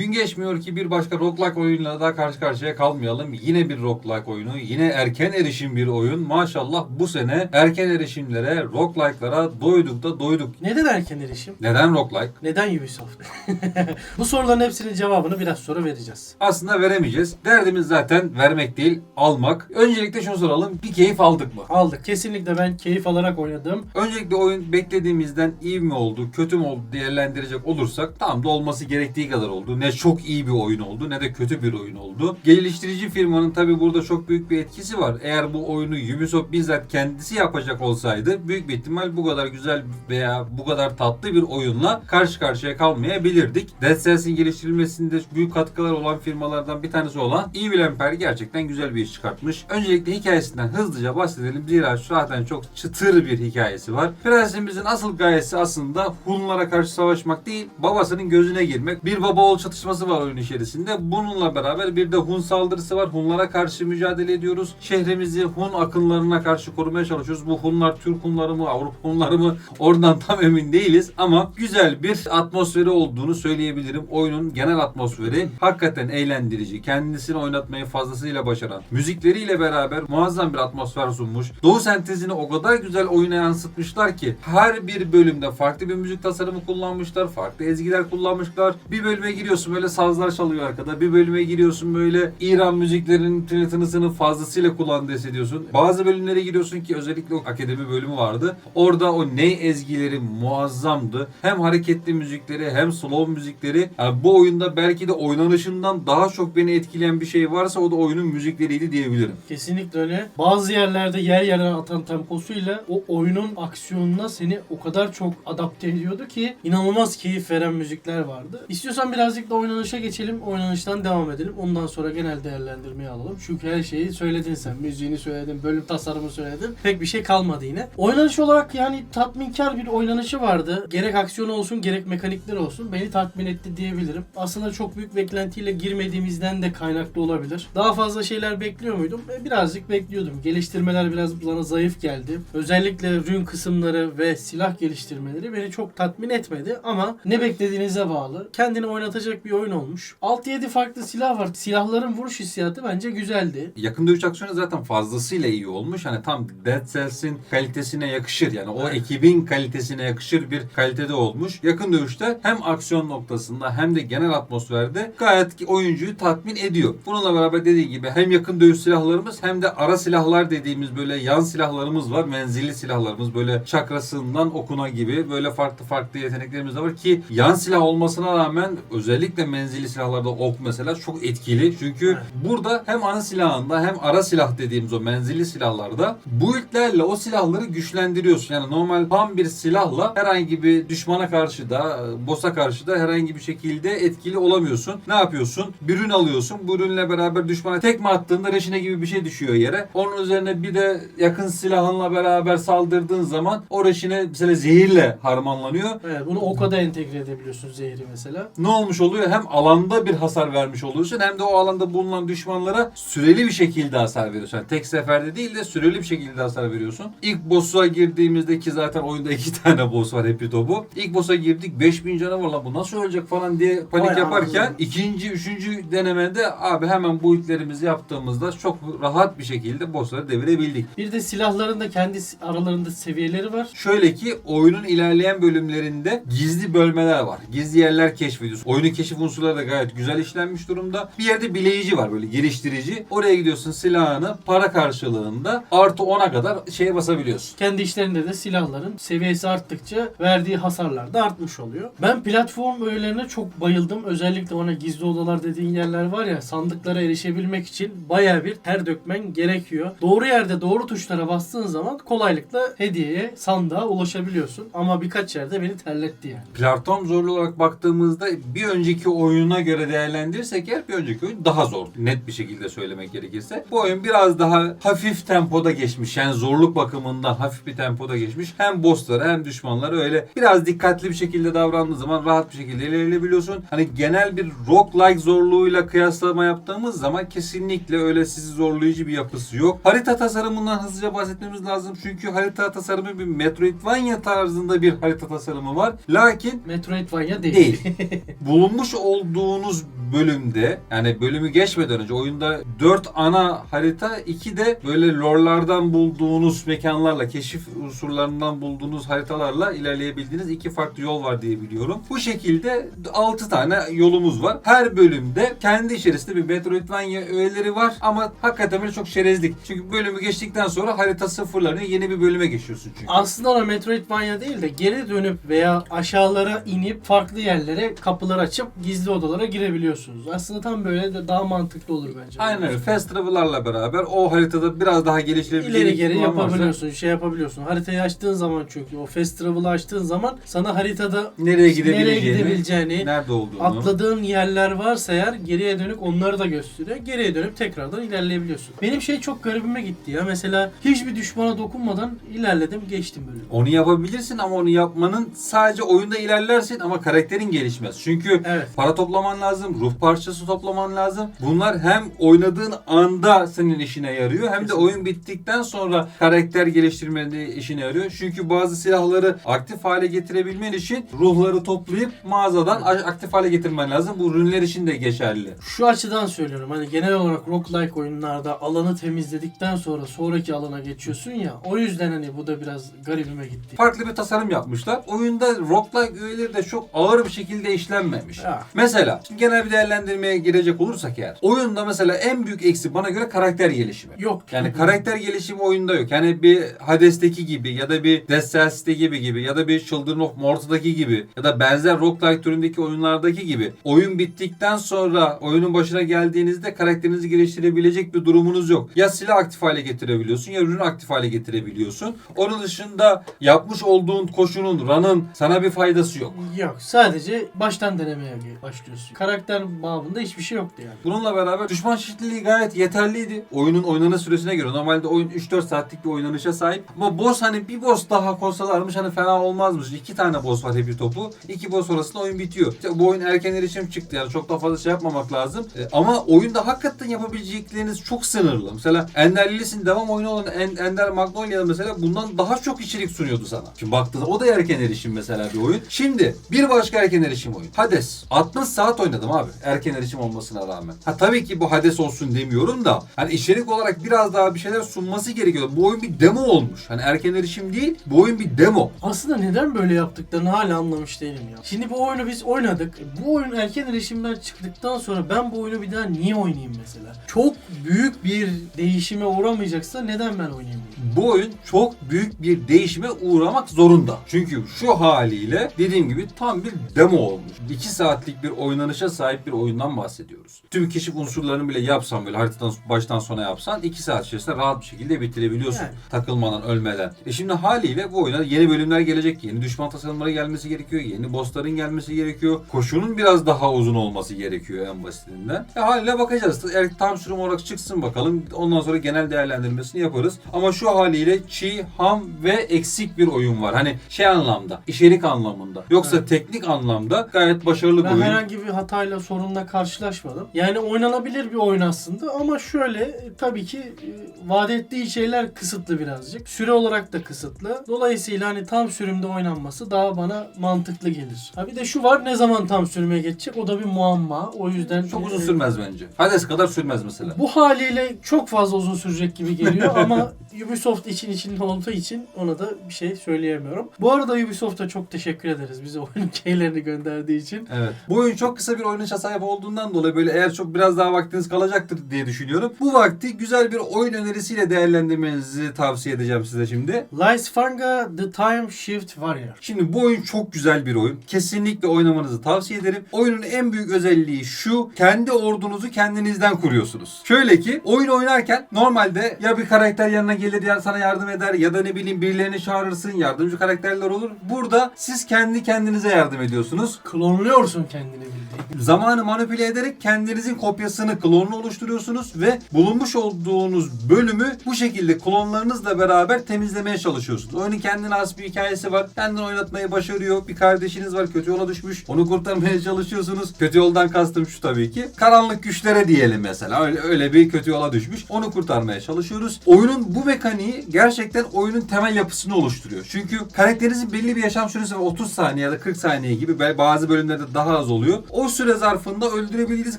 Gün geçmiyor ki bir başka roguelike oyunla daha karşı karşıya kalmayalım. Yine bir roguelike oyunu, yine erken erişim bir oyun. Maşallah bu sene erken erişimlere, roguelike'lara doyduk da doyduk. Neden erken erişim? Neden roguelike? Neden Ubisoft? Bu soruların hepsinin cevabını biraz sonra vereceğiz. Aslında veremeyeceğiz. Derdimiz zaten vermek değil, almak. Öncelikle şunu soralım. Bir keyif aldık mı? Aldık. Kesinlikle ben keyif alarak oynadım. Öncelikle oyun beklediğimizden iyi mi oldu, kötü mü oldu değerlendirecek olursak tam da olması gerektiği kadar oldu. Ne çok iyi bir oyun oldu ne de kötü bir oyun oldu. Geliştirici firmanın tabi burada çok büyük bir etkisi var. Eğer bu oyunu Ubisoft bizzat kendisi yapacak olsaydı büyük bir ihtimal bu kadar güzel veya bu kadar tatlı bir oyunla karşı karşıya kalmayabilirdik. Dead Cells'in geliştirilmesinde büyük katkılar olan firmalardan bir tanesi olan Evil Empire gerçekten güzel bir iş çıkartmış. Öncelikle hikayesinden hızlıca bahsedelim. Zira zaten çok çıtır bir hikayesi var. Prensimizin asıl gayesi aslında Hunlara karşı savaşmak değil, babasının gözüne girmek. Bir baba oğul çatışması var oyun içerisinde. Bununla beraber bir de Hun saldırısı var. Hunlara karşı mücadele ediyoruz. Şehrimizi Hun akınlarına karşı korumaya çalışıyoruz. Bu Hunlar Türk Hunları mı, Avrupa Hunları mı? Oradan tam emin değiliz ama güzel bir atmosferi olduğunu söyleyebilirim. Oyunun genel atmosferi hakikaten eğlendirici. Kendisini oynatmayı fazlasıyla başaran. Müzikleriyle beraber muazzam bir atmosfer sunmuş. Doğu sentezini o kadar güzel oyuna yansıtmışlar ki her bir bölümde farklı bir müzik tasarımı kullanmışlar. Farklı ezgiler kullanmışlar. Bir bölüme giriyorsun böyle sazlar çalıyor arkada. Bir bölüme giriyorsun böyle İran müziklerinin tınısını fazlasıyla kullandığı hissediyorsun. Bazı bölümlere giriyorsun ki özellikle o akademi bölümü vardı. Orada o ney ezgileri muazzamdı. Hem hareketli müzikleri hem slow müzikleri. Yani bu oyunda belki de oynanışından daha çok beni etkileyen bir şey varsa o da oyunun müzikleriydi diyebilirim. Kesinlikle öyle. Bazı yerlerde yer yere atan temposuyla o oyunun aksiyonuna seni o kadar çok adapte ediyordu ki inanılmaz keyif veren müzikler vardı. İstiyorsan birazcık da oynanışa geçelim. Oynanıştan devam edelim. Ondan sonra genel değerlendirmeyi alalım. Çünkü her şeyi söyledin sen. Müziğini söyledin, bölüm tasarımı söyledin. Pek bir şey kalmadı yine. Oynanış olarak yani tatminkar bir oynanışı vardı. Gerek aksiyon olsun gerek mekanikler olsun beni tatmin etti diyebilirim. Aslında çok büyük beklentiyle girmediğimizden de kaynaklı olabilir. Daha fazla şeyler bekliyor muydum? E, Birazcık bekliyordum. Geliştirmeler biraz bana zayıf geldi. Özellikle rün kısımları ve silah geliştirmeleri beni çok tatmin etmedi ama ne beklediğinize bağlı. Kendini oynatacak bir oyun olmuş. 6-7 farklı silah var. Silahların vuruş hissiyatı bence güzeldi. Yakın dövüş aksiyonu zaten fazlasıyla iyi olmuş. Hani tam Dead Cells'in kalitesine yakışır. Yani o ekibin kalitesine yakışır bir kalitede olmuş. Yakın dövüşte hem aksiyon noktasında hem de genel atmosferde gayet ki oyuncuyu tatmin ediyor. Bununla beraber dediği gibi hem yakın dövüş silahlarımız hem de ara silahlar dediğimiz böyle yan silahlarımız var. Menzilli silahlarımız böyle çakrasından okuna gibi böyle farklı farklı yeteneklerimiz de var ki yan silah olmasına rağmen özellikle menzilli silahlarda ok mesela çok etkili. Çünkü Evet. burada hem ana silahında hem ara silah dediğimiz o menzilli silahlarda build'lerle o silahları güçlendiriyorsun. Yani normal tam bir silahla herhangi bir düşmana karşı da boss'a karşı da herhangi bir şekilde etkili olamıyorsun. Ne yapıyorsun? Bir ürün alıyorsun. Bu ürünle beraber düşmana tekme attığında reşine gibi bir şey düşüyor yere. Onun üzerine bir de yakın silahınla beraber saldırdığın zaman o reşine mesela zehirle harmanlanıyor. Evet, bunu oka da entegre edebiliyorsun zehri mesela. Ne olmuş oluyor? Hem alanda bir hasar vermiş oluyorsun hem de o alanda bulunan düşmanlara süreli bir şekilde hasar veriyorsun. Yani tek seferde değil de süreli bir şekilde hasar veriyorsun. İlk boss'a girdiğimizde ki zaten oyunda iki tane boss var Happy Top'u. İlk boss'a girdik 5000 canı var lan bu nasıl ölecek falan diye panik Vay yaparken anasını. ikinci, üçüncü denemede abi hemen bu itlerimizi yaptığımızda çok rahat bir şekilde boss'ları devirebildik. Bir de silahların da kendi aralarında seviyeleri var. Şöyle ki oyunun ilerleyen bölümlerinde gizli bölmeler var. Gizli yerler keşfediyorsun. Oyunun keşif unsurları da gayet güzel işlenmiş durumda. Bir yerde bileyici var böyle geliştirici. Oraya gidiyorsun silahını para karşılığında artı 10'a kadar şeye basabiliyorsun. Kendi işlerinde de silahların seviyesi arttıkça verdiği hasarlar da artmış oluyor. Ben platform öğelerine çok bayıldım. Özellikle ona gizli odalar dediğin yerler var ya sandıklara erişebilmek için baya bir ter dökmen gerekiyor. Doğru yerde doğru tuşlara bastığın zaman kolaylıkla hediyeye sandığa ulaşabiliyorsun. Ama birkaç yerde beni terletti yani. Platform zorluğu olarak baktığımızda bir önceki oyuna göre değerlendirirsek eğer bir önceki oyun daha zor. Net bir şekilde söylemek gerekirse. Bu oyun biraz daha hafif tempoda geçmiş. Yani zorluk bakımından hafif bir tempoda geçmiş. Hem bossları hem düşmanları öyle biraz dikkatli bir şekilde davrandığı zaman rahat bir şekilde ilerleyebiliyorsun. Hani genel bir roguelike zorluğuyla kıyaslama yaptığımız zaman kesinlikle öyle sizi zorlayıcı bir yapısı yok. Harita tasarımından hızlıca bahsetmemiz lazım. Çünkü harita tasarımı bir Metroidvania tarzında bir harita tasarımı var. Lakin Metroidvania değil. değil. Bulunmuş yapmış olduğunuz bölümde yani bölümü geçmeden önce oyunda 4 ana harita 2 de böyle lorlardan bulduğunuz mekanlarla keşif unsurlarından bulduğunuz haritalarla ilerleyebildiğiniz iki farklı yol var diye biliyorum. Bu şekilde 6 tane yolumuz var. Her bölümde kendi içerisinde bir Metroidvania öğeleri var ama hakikaten böyle çok şerezlik. Çünkü bölümü geçtikten sonra harita sıfırlanıyor. Yeni bir bölüme geçiyorsun çünkü. Aslında ona Metroidvania değil de geri dönüp veya aşağılara inip farklı yerlere kapılar açıp gizli odalara girebiliyorsunuz. Aslında tam böyle de daha mantıklı olur bence. Aynen öyle. Fast travel'larla beraber o haritada biraz daha geliştirebileceğin İleri geri ihtimal varsa yapabiliyorsun, şey yapabiliyorsun. Haritayı açtığın zaman çünkü o fast travel'ı açtığın zaman sana haritada Nereye gidebileceğini, nereye gidebileceğini, nerede olduğunu. atladığın yerler varsa eğer geriye dönük onları da gösteriyor. Geriye dönüp tekrardan ilerleyebiliyorsun. Benim şey çok garibime gitti ya. Mesela hiçbir düşmana dokunmadan ilerledim, geçtim bölümü. Onu yapabilirsin ama onu yapmanın sadece oyunda ilerlersin ama karakterin gelişmez. Çünkü Evet. Para toplaman lazım, ruh parçası toplaman lazım. Bunlar hem oynadığın anda senin işine yarıyor hem de Kesinlikle. oyun bittikten sonra karakter geliştirmende işine yarıyor. Çünkü bazı silahları aktif hale getirebilmen için ruhları toplayıp mağazadan aktif hale getirmen lazım. Bu ürünler için de geçerli. Şu açıdan söylüyorum hani genel olarak roguelike oyunlarda alanı temizledikten sonra sonraki alana geçiyorsun ya o yüzden hani bu da biraz garibime gitti. farklı bir tasarım yapmışlar. Oyunda roguelike öğeleri de çok ağır bir şekilde işlenmemiş. Ya. Mesela şimdi genel bir değerlendirmeye girecek olursak eğer oyunda mesela en büyük eksi bana göre karakter gelişimi. Yok. Yani karakter gelişimi oyunda yok. Yani bir Hades'teki gibi ya da bir Dead Cells'te gibi gibi ya da bir Children of Morta'daki gibi ya da benzer roguelike türündeki oyunlardaki gibi oyun bittikten sonra oyunun başına geldiğinizde karakterinizi geliştirebilecek bir durumunuz yok. Ya silah aktif hale getirebiliyorsun ya ürünü aktif hale getirebiliyorsun. Onun dışında yapmış olduğun koşunun, run'ın sana bir faydası yok. Yok. Sadece baştan denemeye başlıyorsun. Karakter babında hiçbir şey yoktu yani. Bununla beraber düşman çeşitliliği gayet yeterliydi. Oyunun oynanış süresine göre. Normalde oyun 3-4 saatlik bir oynanışa sahip. Ama boss hani bir boss daha konsalarmış hani fena olmazmış. İki tane boss var hepi topu. İki boss sonrasında oyun bitiyor. İşte bu oyun erken erişim çıktı yani çok daha fazla şey yapmamak lazım. E, ama oyunda hakikaten yapabilecekleriniz çok sınırlı. Mesela Ender Lilies'in devam oyunu olan En- Ender Magnolia mesela bundan daha çok içerik sunuyordu sana. Şimdi baktığında o da erken erişim mesela bir oyun. Şimdi bir başka erken erişim oyun. Hades. 60 saat oynadım abi erken erişim olmasına rağmen. Ha tabii ki bu Hades olsun demiyorum da hani içerik olarak biraz daha bir şeyler sunması gerekiyor. Bu oyun bir demo olmuş. Hani erken erişim değil, bu oyun bir demo. Aslında neden böyle yaptıklarını hala anlamış değilim ya. Şimdi bu oyunu biz oynadık. Bu oyun erken erişimden çıktıktan sonra ben bu oyunu bir daha niye oynayayım mesela? Çok büyük bir değişime uğramayacaksa neden ben oynayayım? Bu oyun çok büyük bir değişime uğramak zorunda. Çünkü şu haliyle dediğim gibi tam bir demo olmuş. 2 saatlik bir oynanışa sahip bir oyundan bahsediyoruz. Tüm keşif unsurlarını bile yapsan böyle haritadan baştan sona yapsan 2 saat içerisinde rahat bir şekilde bitirebiliyorsun. Yani. Takılmadan, ölmeden. E şimdi haliyle bu oyuna yeni bölümler gelecek. Yeni düşman tasarımları gelmesi gerekiyor. Yeni bossların gelmesi gerekiyor. Koşunun biraz daha uzun olması gerekiyor en basitinden. E haliyle bakacağız. Eğer tam sürüm olarak çıksın bakalım. Ondan sonra genel değerlendirmesini yaparız. Ama şu haliyle çiğ, ham ve eksik bir oyun var. Hani şey anlamda, içerik anlamında. Yoksa Evet. teknik anlamda gayet başarılı Ben oyun. herhangi bir hatayla sorunla karşılaşmadım. Yani oynanabilir bir oyun aslında ama şöyle tabii ki e, vaat ettiği şeyler kısıtlı birazcık. Süre olarak da kısıtlı. Dolayısıyla hani tam sürümde oynanması daha bana mantıklı gelir. Ha bir de şu var ne zaman tam sürüme geçecek o da bir muamma. O yüzden Çok uzun e, sürmez bence. Hades kadar sürmez mesela. Bu haliyle çok fazla uzun sürecek gibi geliyor ama Ubisoft için içinde olduğu için ona da bir şey söyleyemiyorum. Bu arada Ubisoft'a çok teşekkür ederiz bize oyun şeylerini gönderdiği için. Evet. Bu oyun çok kısa bir oynanışa sahip olduğundan dolayı böyle eğer çok biraz daha vaktiniz kalacaktır diye düşünüyorum. Bu vakti güzel bir oyun önerisiyle değerlendirmenizi tavsiye edeceğim size şimdi. Fanga The Time Shift Warrior. Şimdi bu oyun çok güzel bir oyun. Kesinlikle oynamanızı tavsiye ederim. Oyunun en büyük özelliği şu. Kendi ordunuzu kendinizden kuruyorsunuz. Şöyle ki oyun oynarken normalde ya bir karakter yanına gelir ya sana yardım eder ya da ne bileyim birilerini çağırırsın. Yardımcı karakterler olur. Burada siz kendi kendinize yardım ediyorsunuz. Klonluyorsun kendini bildiğin. Zamanı manipüle ederek kendinizin kopyasını, klonunu oluşturuyorsunuz ve bulunmuş olduğunuz bölümü bu şekilde klonlarınızla beraber temizlemeye çalışıyorsunuz. Oyunun kendine has bir hikayesi var. Kendini oynatmayı başarıyor. Bir kardeşiniz var kötü yola düşmüş. Onu kurtarmaya çalışıyorsunuz. Kötü yoldan kastım şu tabii ki. Karanlık güçlere diyelim mesela. Öyle, öyle bir kötü yola düşmüş. Onu kurtarmaya çalışıyoruz. Oyunun bu mekaniği gerçekten oyunun temel yapısını oluşturuyor. Çünkü karakterinizin belli bir yaşam süresi var. 30 saniye ya da 40 saniye gibi. Bazı bölümlerde daha az oluyor. O süre zarfında öldürebildiğiniz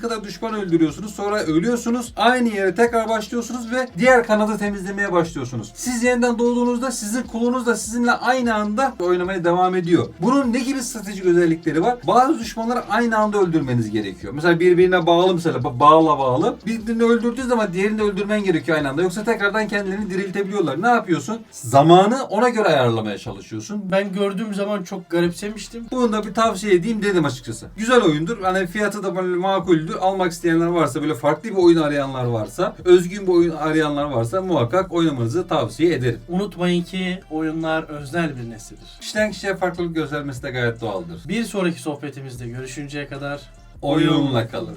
kadar düşman öldürüyorsunuz. Sonra ölüyorsunuz. Aynı yere tekrar başlıyorsunuz ve diğer kanadı temizlemeye başlıyorsunuz. Siz yeniden doğduğunuzda sizin kulunuz da sizinle aynı anda oynamaya devam ediyor. Bunun ne gibi stratejik özellikleri var? Bazı düşmanları aynı anda öldürmeniz gerekiyor. Mesela birbirine bağlı mesela ba- bağla bağlı. Birbirini öldürdüğü zaman diğerini öldürmen gerekiyor aynı anda. Yoksa tekrardan kendilerini diriltebiliyorlar. Ne yapıyorsun? Zamanı ona göre ayarlamaya çalışıyorsun. Ben gördüğüm zaman çok garipsemiştim. Bunu da bir tavsiye edeyim dedim açıkçası. Güzel oyundur. Hani fiyatı da böyle makuldür. Almak isteyenler varsa böyle farklı bir oyun arayanlar varsa, özgün bir oyun arayanlar varsa muhakkak oynamanızı tavsiye ederim. Unutmayın ki oyunlar öznel bir neslidir. Kişiden kişiye farklılık göstermesi de gayet doğaldır. Bir sonraki sohbetimizde görüşünceye kadar Oyunla kalın.